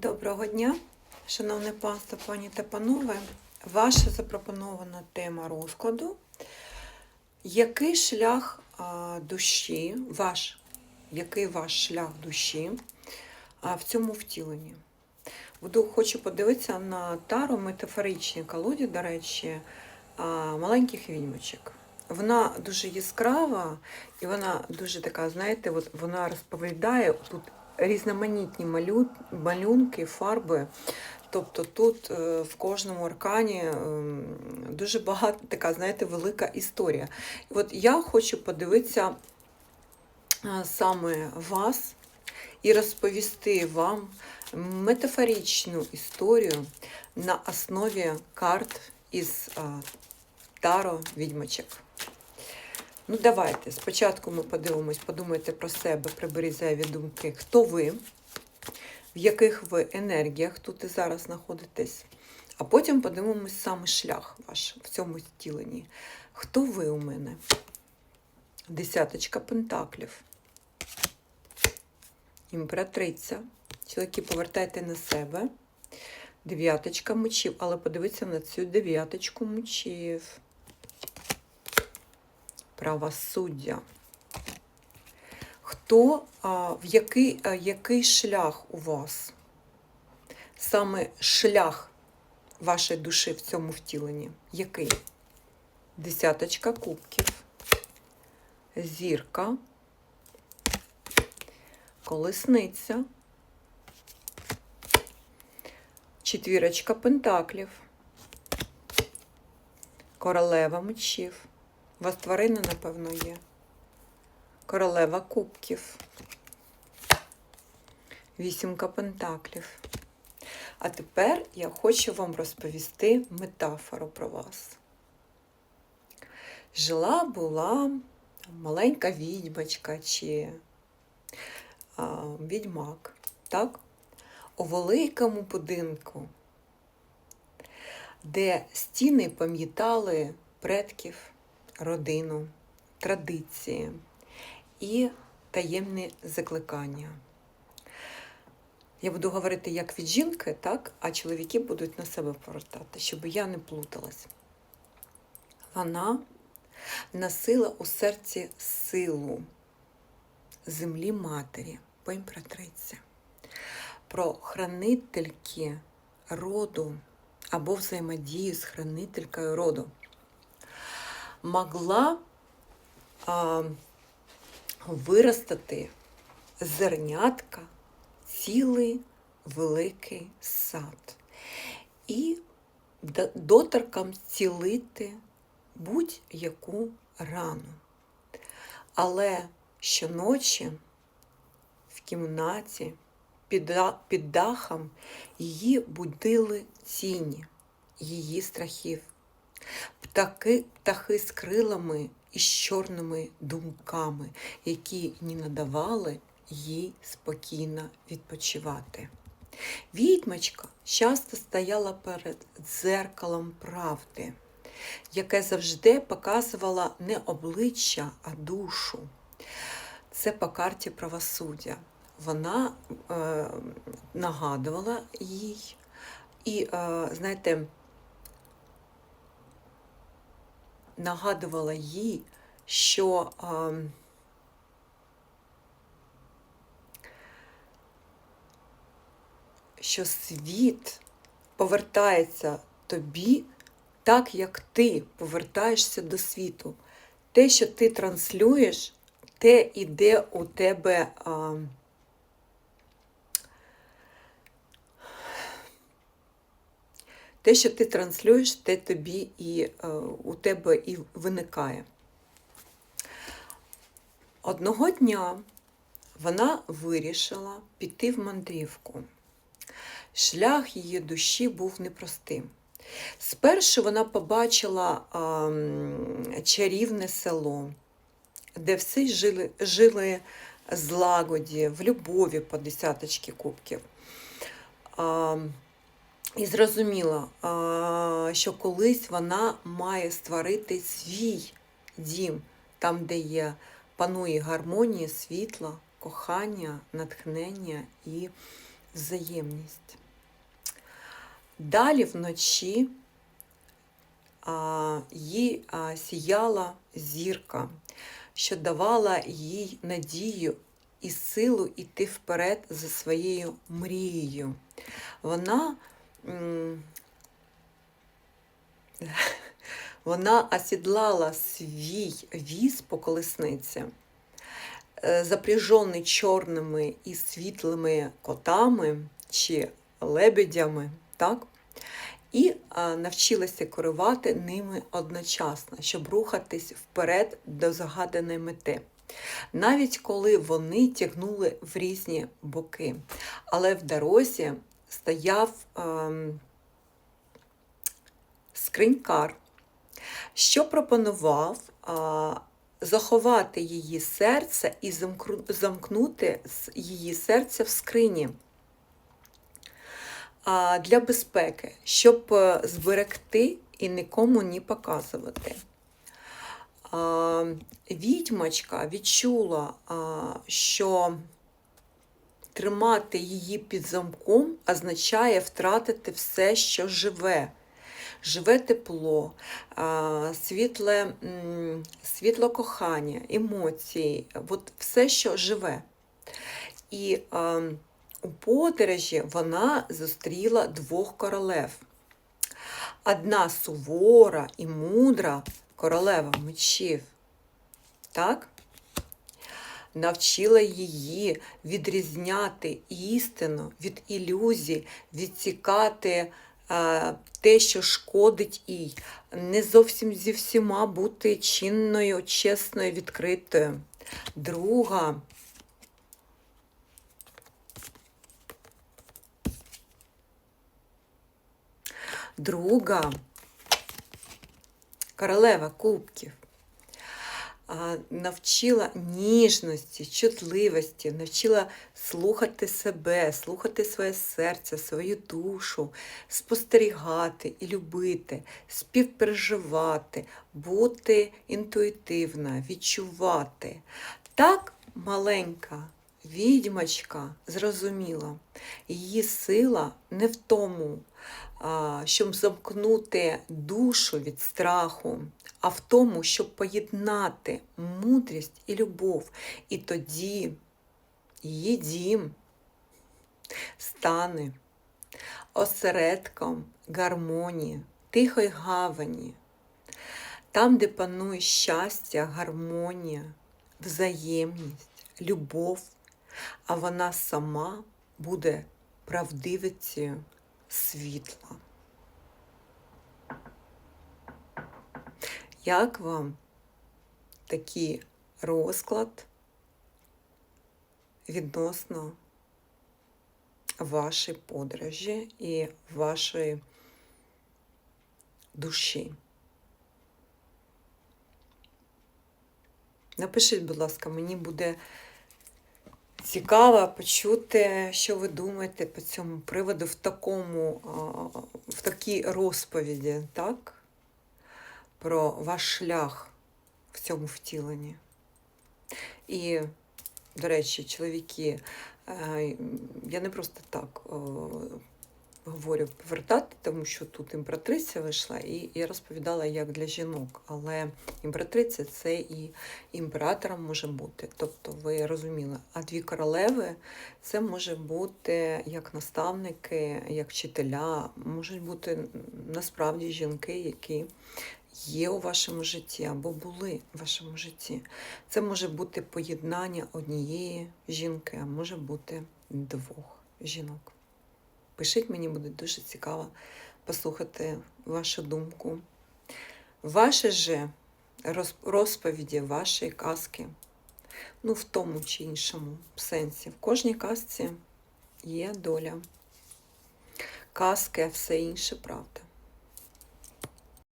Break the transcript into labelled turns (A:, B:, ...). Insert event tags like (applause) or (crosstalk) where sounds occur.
A: Доброго дня, шановне панство, пані та панове. Ваша запропонована тема розкладу. Який шлях душі, ваш, який ваш шлях душі в цьому втіленні? Буду хочу подивитися на тару метафоричній колоді, до речі, маленьких відьмочок. Вона дуже яскрава і вона дуже така, знаєте, от вона розповідає тут різноманітні малюнки, фарби. Тобто тут е, в кожному аркані е, дуже багато така, знаєте, велика історія. От я хочу подивитися е, саме вас і розповісти вам метафоричну історію на основі карт із е, Таро відьмачок. Ну, давайте. Спочатку ми подивимось, подумайте про себе, приберіть зайві думки. Хто ви, в яких ви енергіях тут і зараз знаходитесь, а потім подивимось саме шлях ваш в цьому втіленні. Хто ви у мене? Десяточка пентаклів. Імператриця. Чоловіки, повертайте на себе. Дев'яточка мечів, але подивіться на цю дев'яточку мечів правосуддя. Хто, в який, який шлях у вас? Саме шлях вашої душі в цьому втіленні? Який? Десяточка кубків, зірка, колесниця, четвірочка пентаклів, королева мечів. Вас тварина, напевно, є. Королева кубків. Вісімка пентаклів. А тепер я хочу вам розповісти метафору про вас. Жила була маленька відьмачка чи а, відьмак, так? У великому будинку, де стіни пам'ятали предків родину, традиції і таємні закликання. Я буду говорити як від жінки, так, а чоловіки будуть на себе повертати, щоб я не плуталась. Вона носила у серці силу землі матері по імператриці, про хранительки роду або взаємодію з хранителькою роду могла а, виростати зернятка цілий великий сад і доторкам зцілити будь-яку рану. Але щоночі в кімнаті під дахом її будили тіні, її страхів. Птахи, птахи з крилами і з чорними думками, які не надавали їй спокійно відпочивати. Відьмачка часто стояла перед дзеркалом правди, яке завжди показувало не обличчя, а душу. Це по карті правосуддя. Вона е, нагадувала їй і, е, знаєте, нагадувала їй, що а, що світ повертається тобі так, як ти повертаєшся до світу. Те, що ти транслюєш, те іде у тебе. А, Те, що ти транслюєш, те тобі і е, у тебе і виникає. Одного дня вона вирішила піти в мандрівку. Шлях її душі був непростим. Спершу вона побачила е, чарівне село, де всі жили, жили злагоді, в любові по десяточки кубків. Е, і зрозуміла, що колись вона має створити свій дім, там, де є, панує гармонія, світла, кохання, натхнення і взаємність. Далі вночі їй сіяла зірка, що давала їй надію і силу йти вперед за своєю мрією. Вона, (laughs) вона осідлала свій віз по колесниці, е, запряжений чорними і світлими котами чи лебедями, так? і навчилася керувати ними одночасно, щоб рухатись вперед до загаданої мети. Навіть коли вони тягнули в різні боки. Але в дорозі стояв ем, скринькар, що пропонував а, заховати її серце і замкнути її серце в скрині для безпеки, щоб е, зберегти і нікому не показувати. Відьмачка відчула, що тримати її під замком означає втратити все, що живе. Живе тепло, світле, світло кохання, емоції, от все, що живе. І у подорожі вона зустріла двох королев. Одна сувора і мудра королева мечів, так? Навчила її відрізняти істину від ілюзій, відсікати е, те, що шкодить їй, не зовсім зі всіма бути чинною, чесною, відкритою. Друга. Друга, королева кубків, навчила ніжності, чутливості, навчила слухати себе, слухати своє серце, свою душу, спостерігати і любити, співпереживати, бути інтуїтивна, відчувати. Так маленька відьмачка зрозуміла, її сила не в тому, щоб замкнути душу від страху, а в тому, щоб поєднати мудрість і любов. І тоді її дім стане осередком гармонії, тихої гавані, там, де панує щастя, гармонія, взаємність, любов, а вона сама буде правдивицею світла. Як вам такий розклад відносно вашої подорожі і вашої душі? Напишіть, будь ласка, мені буде цікаво почути, що ви думаєте по цьому приводу в такому, в такій розповіді, так? Про ваш шлях в цьому втіленні. І, до речі, чоловіки, е, я не просто так говорю повертати, тому що тут імператриця вийшла, і я розповідала як для жінок, але імператриця це і імператором може бути. Тобто, ви розуміли, а дві королеви це може бути як наставники, як вчителя, можуть бути насправді жінки, які є у вашому житті або були в вашому житті. Це може бути поєднання однієї жінки, а може бути двох жінок. Пишіть, мені буде дуже цікаво послухати вашу думку. Ваші же розповіді, ваші казки, ну, в тому чи іншому сенсі. В кожній казці є доля. Казки, а все інше правда.